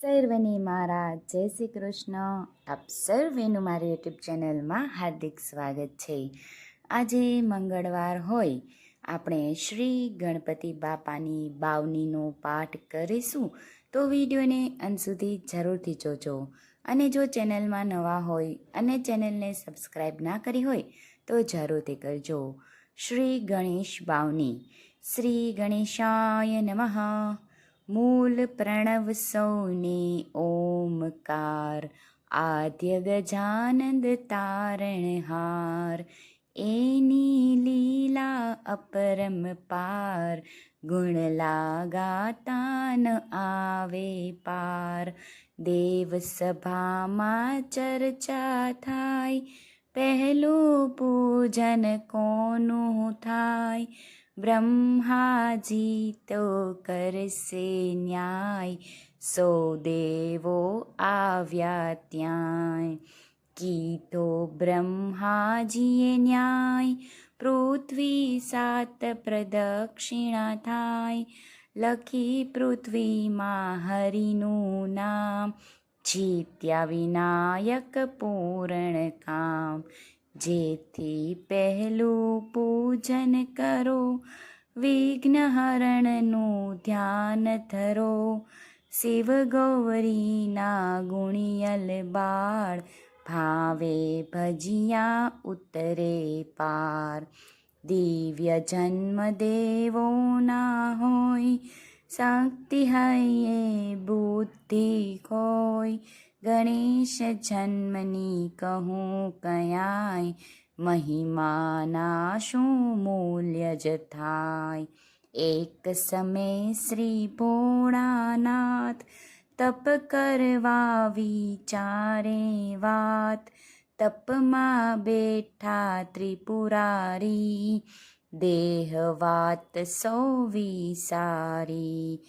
સર્વને મારા જય શ્રી કૃષ્ણ. આપ સર્વેનું મારી યુટ્યુબ ચેનલમાં હાર્દિક સ્વાગત છે. આજે મંગળવાર હોય, આપણે શ્રી ગણપતિ બાપાની બાવનીનો પાઠ કરીશું. તો વિડીયોને અંત સુધી જરૂરથી જોજો. અને જો ચેનલમાં નવા હોય અને ચેનલને સબસ્ક્રાઈબ ના કરી હોય, તો જરૂરથી કરજો. શ્રી ગણેશ બાવની. શ્રી ગણેશાય નમઃ. મૂલ પ્રણવ સૌને ઓમકાર, આદ્ય ગજાનંદ તારણહાર. એની લીલા અપરમ પાર, ગુણ લાગાતા ન આવે પાર. દેવ સભામાં ચર્ચા થાય, પહેલું પૂજન કોનું થાય? બ્રહ્માજી તો કરશે ન્યાય. સો દેવો આવ્યા ત્યાંય. કીધો બ્રહ્માજીએ ન્યાય. પૃથ્વી સાત પ્રદક્ષિણા થાય. લખી પૃથ્વીમાં હરિનું નામ. જીત્યા વિનાયક પૂરણ કામ. જેથી પહેલું પૂજન કરો, વિઘ્નહરણનું ધ્યાન ધરો. શિવ ગૌરીના ગુણિયલ બાળ ભાવે ભજિયા ઉતરે પાર. દિવ્ય જન્મ દેવોના હોય, શક્તિ હૈયે બુદ્ધિ ખોય ગણેશ જન્મની કહું કયાય મહિમાના શું મૂલ્ય જ થાય. એક સમય શ્રી ભોળાનાથ તપ કરવા વિચારે વાત, તપમાં બેઠા ત્રિપુરારી, દેહ વાત સૌ વિસારી.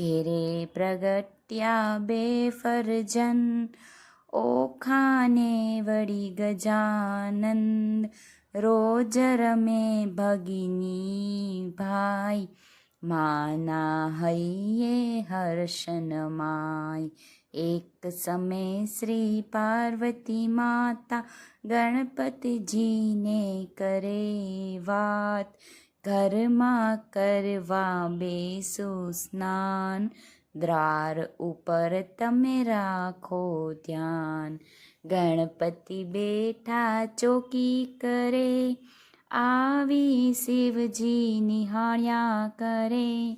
ઘેરે પ્રગટ્યા બે ફરજન ઓખાને વળી ગજાનંદ રોજ રમે ભગિની ભાઈ માના હૈયે હર્ષન માય એક સમય શ્રી પાર્વતી માતા ગણપતિજીને કરે વાત ઘરમાં કરવા બેસો સ્નાન. દ્વાર ઉપર તમે રાખો ધ્યાન. ગણપતિ બેઠા ચોકી કરે. આવી શિવજી નિહાળ્યા કરે.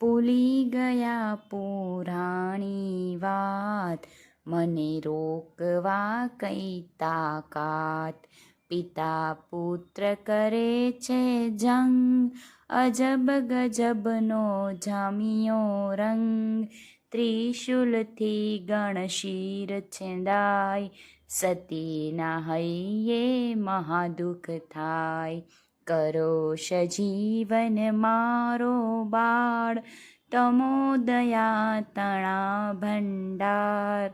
ભૂલી ગયા પુરાણી વાત. મને રોકવા કઈ તાકાત? પિતા પુત્ર કરે છે જંગ, અજબ ગજબનો જામિયો રંગ. ત્રિશુલથી ગણશીર છેંદાય, સતીના હૈયે મહાદુઃખ થાય. કરો સજીવન મારો બાળ, તમો દયા તણા ભંડાર.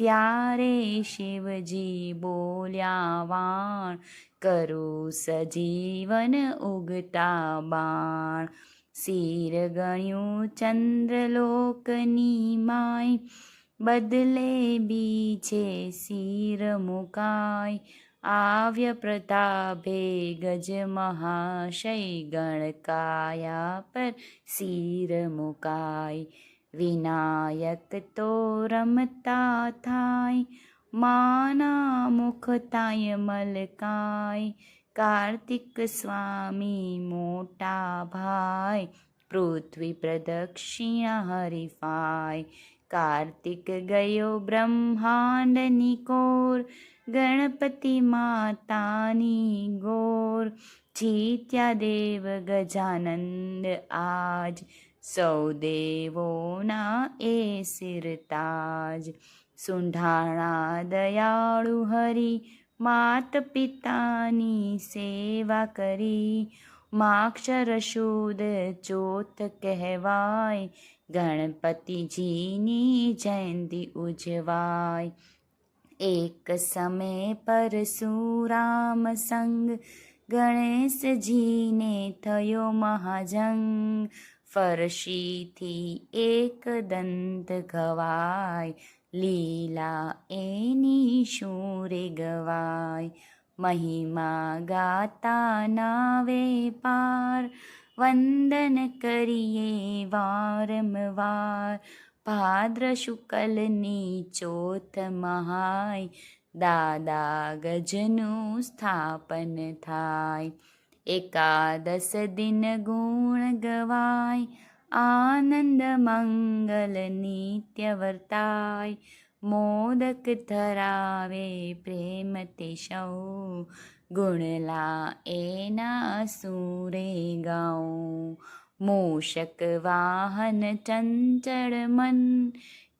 ત્યારે શિવજી બોલ્યા વાણ કરું સજીવન ઉગતા બાણ. શિર ગણ્યું ચંદ્રલોકની માય બદલે બીજે શિર મુકાય આવ્ય પ્રતાપે ગજ મહાશય ગણકાયા પર શિર મુકાય વિનાયક તો રમતા થાય, માના મુખ તાય મલકાય, કાર્તિક સ્વામી મોટા ભાઈ, પૃથ્વી પ્રદક્ષિણા હરિફાય, કાર્તિક ગયો બ્રહ્માંડની કોર, ગણપતિ માતાની ગોર, જીત્યા દેવ ગજાનંદ આજ સૌ દેવોના એ સિરતાજ સુંઢાણા દયાળુ હરી માત પિતાની સેવા કરી માક્ષર શુદ્ધ ચોથ કહેવાય ગણપતિજીની જયંતી ઉજવાય એક સમય પરશુરામ સંગ ગણેશજીને થયો મહાજંગ ફરશીથી એક દંત ગવાય, લીલા એની શૂરે ગવાય. મહિમા ગાતા નાવે પાર, વંદન કરીએ વારંવાર. ભાદ્ર શુકલની ચોથ મહાય, દાદા ગજનું સ્થાપન થાય. એકાદશ દિન ગુણ ગવાય આનંદ મંગલ નિત્ય વર્તાય મોદક ધરાવે પ્રેમ તે સૌ ગુણલા એના સુરે ગાઉં મૂષક વાહન ચંચળ મન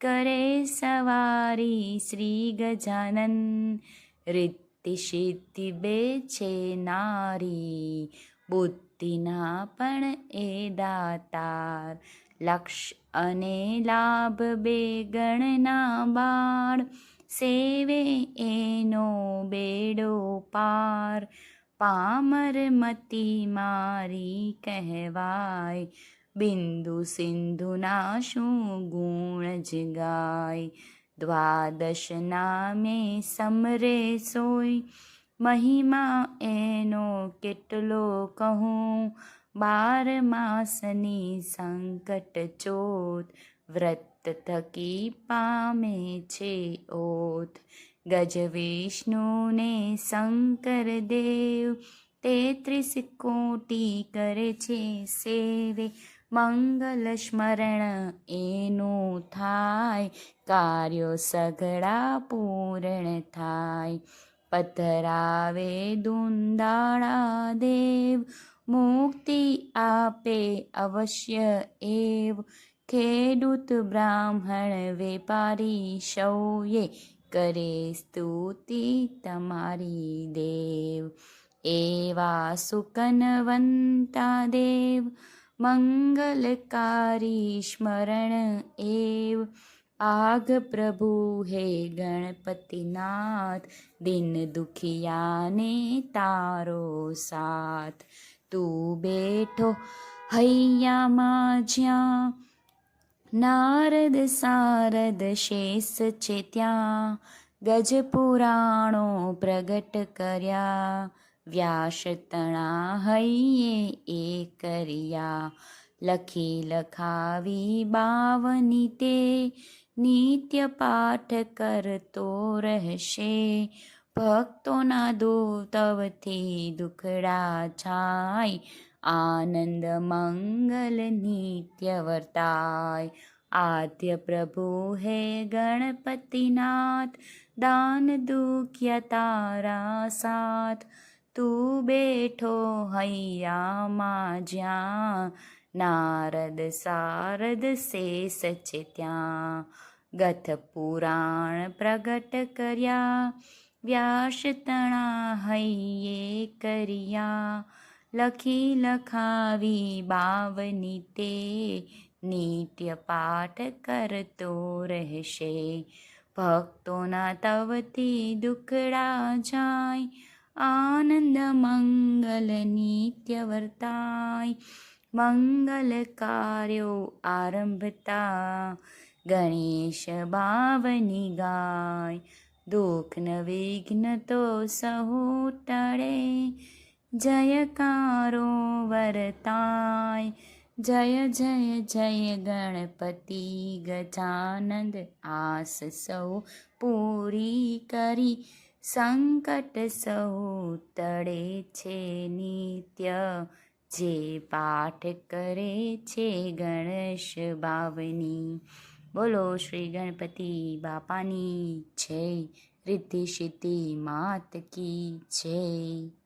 કરે સવારી શ્રી ગજાનન રિદ્ધિ સિદ્ધિ બે છે નારી. બુદ્ધિના પણ એ દાતાર. લક્ષ અને લાભ બે ગણના બાળ. સેવે એનો બેડો પાર. પામર મતી મારી કહેવાય. બિંદુ સિંધુના શું ગુણ જ ગાય દ્વાદશ નામે સમરે સોય મહિમા એનો કેટલો કહું? બાર માસની સંકટ ચોથ. વ્રત થકી પામે છે ઓથ. ગજ વિષ્ણુને શંકર દેવ. તેત્રીસ કોટી કરે છે સેવે. મંગલ સ્મરણ એનું થાય. કાર્યો સઘળા પૂર્ણ થાય. પથરાવે દુંદાળા દેવ. મુક્તિ આપે અવશ્ય એવ. ખેડૂત બ્રાહ્મણ વેપારી સૌએ કરે સ્તુતિ તમારી દેવ. એવા સુકનવંતા દેવ. મંગલકારી સ્મરણ એવ આગ પ્રભુ હે ગણપતિનાથ દિન દુખિયાને તારો સાથ તું બેઠો હૈયામાં જ્યાં નારદ સારદ શેષ છે ત્યાં ગજ પુરાણો પ્રગટ કર્યા વ્યાસ તણા હૈયે એ કરિયા લખી લખાવી બાવની તે નિત્ય પાઠ કરતો રહેશે. ભક્તોના દોતવથી દુખડા છાય, આનંદ મંગલ નિત્ય વર્તાય. આદ્ય પ્રભુ હે ગણપતિનાથ, દાન દુખ્ય તારા સાથ. તું બેઠો હૈયામાં જ્યાં નારદ સારદ શેષ છે ત્યાં. ગથ પુરાણ પ્રગટ કર્યા, વ્યાસ તણા હૈયે કર્યા. લખી લખાવી બાવની તે નિત્ય પાઠ કરતો રહેશે. ભક્તોના તવથી દુખડા જાય આનંદ મંગલ કાર્યો આરંભતા ગણેશ બાવની ગાય દુઃખ વિઘ્ન તો સહુ ટળે જયકારો વરતાય જય જય જય ગણપતિ ગજાનંદ આસ સૌ પૂરી કરી સંકટ સૌ તળે છે નિત્ય. જે પાઠ કરે છે ગણેશ બાવની. બોલો શ્રી ગણપતિ બાપાની જય. રિદ્ધિ સિદ્ધિ માત કી જય.